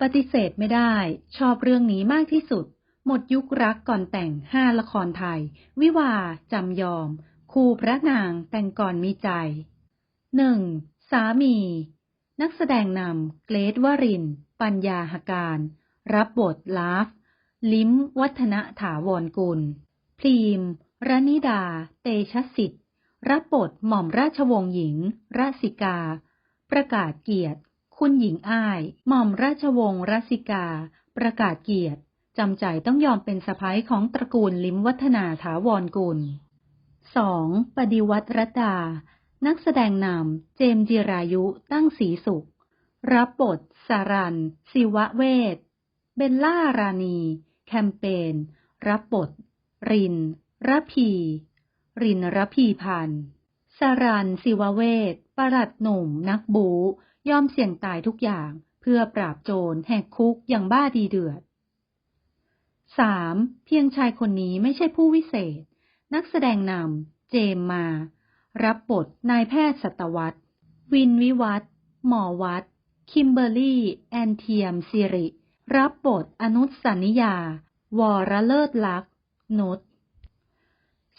ปฏิเสธไม่ได้ ชอบเรื่องนี้มากที่สุด หมดยุครักก่อนแต่งห้าละครไทย วิวาจำยอม คู่พระนางแต่งก่อนมีใจหนึ่งสามี นักแสดงนำเกรทวริน ปัญญาหการ รับบทลาฟ ลิ้ม วัฒนถาวรกุล พรีมรนิดา เตชะสิทธิ์ รับบทหม่อมราชวงศ์หญิงราสิกา ประกาศเกียรติ คุณหญิงอ้าย หม่อมราชวงศ์ราสิกา ประกาศเกียรติจำใจต้องยอมเป็นสะพ้ายของตระกูลลิมวัฒนาถาวรกุลสองปฏิวัติรัตดานักแสดงนำเจมส์จิรายุตั้งสีสุข รับบท สารัน ศิวะเวท เบลล่ารานีแคมเปญ รับบท รินรพี รินรพีพันธ์สารันศิวะเวท ประหลัดหนุ่ม นักบูยอมเสี่ยงตายทุกอย่าง เพื่อปราบโจรแหกคุกอย่างบ้าดีเดือดสามเพียงชายคนนี้ไม่ใช่ผู้วิเศษ นักแสดงนำเจมมา รับบทนายแพทย์สัตวัตวินวิวัฒหมอวัด คิมเบอร์รี่ แอนเทียมสิริ รับบทอนุสันนิยา วรเลิศลักษ์นุช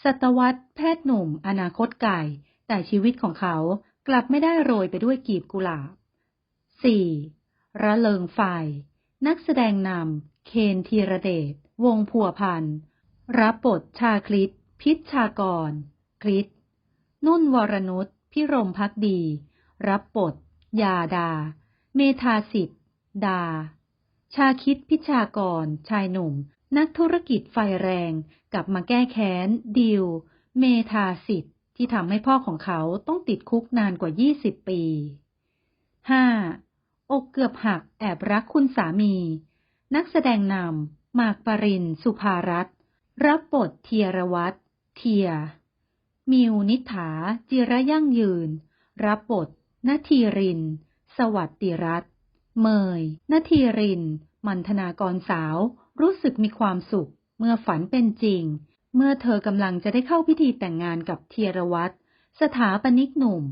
สัตวัตแพทย์หนุ่ม อนาคตไก่ แต่ชีวิตของเขา กลับไม่ได้โรยไปด้วยกีบกุหลาบ 4. ระเริงไฟ นักแสดงนำเคนธีรเดช วงพัวพัน รับบทชาคลิต พิชชากร คลิต นุ่นวรนุชพิรมพักดี รับบท ยาดา เมธาสิทธิ์ดา ชาคิดพิชากร ชายหนุ่ม นักธุรกิจไฟแรง กลับมาแก้แค้น ดิว เมธาสิทธิ์ ที่ทำให้พ่อของเขาต้องติดคุกนานกว่า 20 ปี 5. อกเกือบหักแอบรักคุณสามี นักแสดงนำมากปรินสุภารัตน์รับบทเทียรวัตรเทีย มิวนิฐา จิระยั่งยืน รับบทนาทีริน สวัสดิรัตน์เมยนาทีริน มันธนากรสาว รู้สึกมีความสุข เมื่อฝันเป็นจริง เมื่อเธอกำลังจะได้เข้าพิธีแต่งงานกับเทียรวัตรสถาปนิกหนุ่ม